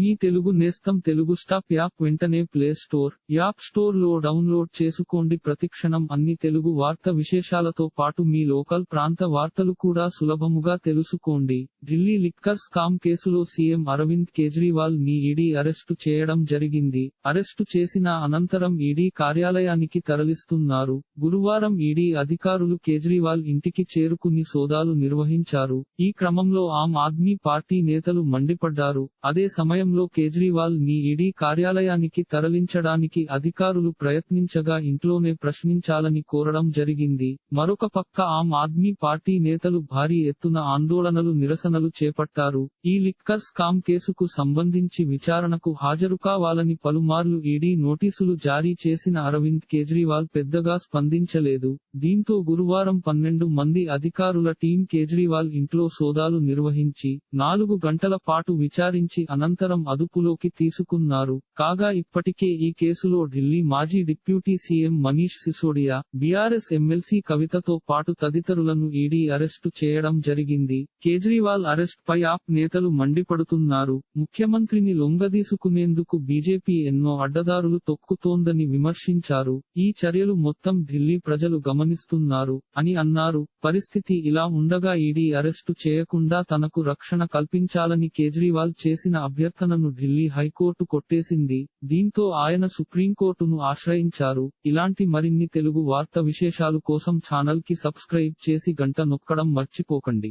మీ తెలుగు నేస్తం Telugu stop app వెంటనే play store app స్టోర్లో డౌన్లోడ్ చేసుకోండి. ప్రతిక్షణం అన్ని తెలుగు వార్త విశేషాలతో పాటు మీ లోకల్ ప్రాంత వార్తలు కూడా సులభముగా తెలుసుకోండి. ఢిల్లీ లిక్కర్ స్కామ్ కేసులో సీఎం అరవింద్ కేజ్రీవాల్ని ఈడీ అరెస్టు చేయడం జరిగింది. అరెస్టు చేసిన అనంతరం ఈడీ కార్యాలయానికి తరలిస్తున్నారు. గురువారం ఈడీ అధికారులు కేజ్రీవాల్ ఇంటికి చేరుకుని సోదాలు నిర్వహించారు. ఈ క్రమంలో ఆమ్ ఆద్మీ పార్టీ నేతలు మండిపడ్డారు. అదే సమయం సమయంలో కేజ్రీవాల్ని ఈడీ కార్యాలయానికి తరలించడానికి అధికారులు ప్రయత్నించగా ఇంట్లోనే ప్రశ్నించాలని కోరడం జరిగింది. మరొక పక్క ఆమ్ ఆద్మీ పార్టీ నేతలు భారీ ఎత్తున ఆందోళనలు నిరసనలు చేపట్టారు. ఈ లిక్కర్ స్కామ్ కేసుకు సంబంధించి విచారణకు హాజరు కావాలని పలుమార్లు ఈడీ నోటీసులు జారీ చేసిన అరవింద్ కేజ్రీవాల్ పెద్దగా స్పందించలేదు. దీంతో గురువారం పన్నెండు మంది అధికారుల టీం కేజ్రీవాల్ ఇంట్లో సోదాలు నిర్వహించి నాలుగు గంటల పాటు విచారించి అనంతరం అదుపులోకి తీసుకున్నారు. కాగా ఇప్పటికే ఈ కేసులో ఢిల్లీ మాజీ deputy CM Manish Sisodia BRS MLC కవితతో పాటు తదితరులను ఈడీ అరెస్టు చేయడం జరిగింది. కేజ్రీవాల్ అరెస్ట్ పై ఆప్ నేతలు మండిపడుతున్నారు. ముఖ్యమంత్రిని లొంగదీసుకునేందుకు బీజేపీ ఎన్నో అడ్డదారులు తొక్కుతోందని విమర్శించారు. ఈ చర్యలు మొత్తం ఢిల్లీ ప్రజలు గమనిస్తున్నారు అని అన్నారు. పరిస్థితి ఇలా ఉండగా ఈడీ అరెస్టు చేయకుండా తనకు రక్షణ కల్పించాలని కేజ్రీవాల్ చేసిన ప్రార్థనను ఢిల్లీ హైకోర్టు కొట్టేసింది. దీంతో ఆయన సుప్రీంకోర్టును ఆశ్రయించారు. ఇలాంటి మరిన్ని తెలుగు వార్త విశేషాలు కోసం ఛానల్కి సబ్స్క్రైబ్ చేసి గంట నొక్కడం మర్చిపోకండి.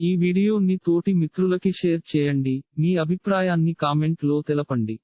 ఈ వీడియోని తోటి మిత్రులకి షేర్ చేయండి. మీ అభిప్రాయాన్ని కామెంట్లో తెలపండి.